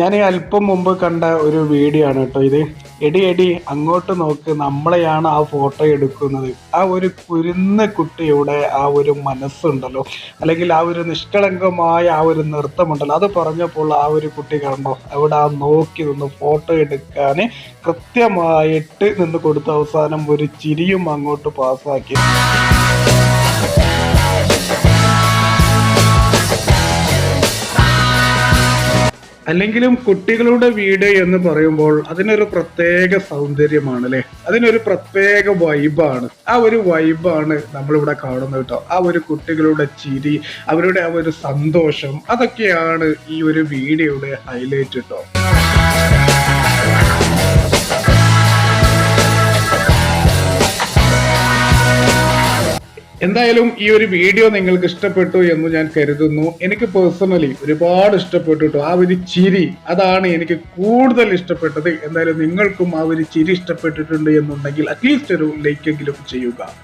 ഞാൻ അല്പം മുമ്പ് കണ്ട ഒരു വീഡിയോ ആണ് കേട്ടോ ഇത്. എടി എടി അങ്ങോട്ട് നോക്ക് നമ്മളെയാണ് ആ ഫോട്ടോ എടുക്കുന്നത്. ആ ഒരു കുരുന്ന കുട്ടിയുടെ ആ ഒരു മനസ്സുണ്ടല്ലോ. അല്ലെങ്കിൽ ആ ഒരു നിഷ്കളങ്കമായ ആ ഒരു നൃത്തമുണ്ടല്ലോ. അത് പറഞ്ഞപ്പോൾ ആ ഒരു കുട്ടി കണ്ടോ അവിടെ ആ നോക്കി നിന്ന് ഫോട്ടോ എടുക്കാൻ കൃത്യമായിട്ട് നിന്ന് കൊടുത്ത അവസാനം ഒരു ചിരിയും അങ്ങോട്ട് പാസ്സാക്കി അല്ലെങ്കിലും കുട്ടികളുടെ വീട് എന്ന് പറയുമ്പോൾ അതിനൊരു പ്രത്യേക സൗന്ദര്യമാണ് അല്ലെ അതിനൊരു പ്രത്യേക വൈബാണ്. ആ ഒരു വൈബാണ് നമ്മളിവിടെ കാണുന്നത് കേട്ടോ. ആ ഒരു കുട്ടികളുടെ ചിരി അവരുടെ ആ ഒരു സന്തോഷം അതൊക്കെയാണ് ഈ ഒരു വീഡിയോയുടെ ഹൈലൈറ്റ് കേട്ടോ. എന്തായാലും ഈ ഒരു വീഡിയോ നിങ്ങൾക്ക് ഇഷ്ടപ്പെട്ടു എന്ന് ഞാൻ കരുതുന്നു. എനിക്ക് പേഴ്സണലി ഒരുപാട് ഇഷ്ടപ്പെട്ടു ആ ഒരു ചിരി അതാണ് എനിക്ക് കൂടുതൽ ഇഷ്ടപ്പെട്ടത്. എന്തായാലും നിങ്ങൾക്കും ആ ഒരു ചിരി ഇഷ്ടപ്പെട്ടിട്ടുണ്ട് എന്നുണ്ടെങ്കിൽ അറ്റ്ലീസ്റ്റ് ഒരു ലൈക്കെങ്കിലും ചെയ്യുക.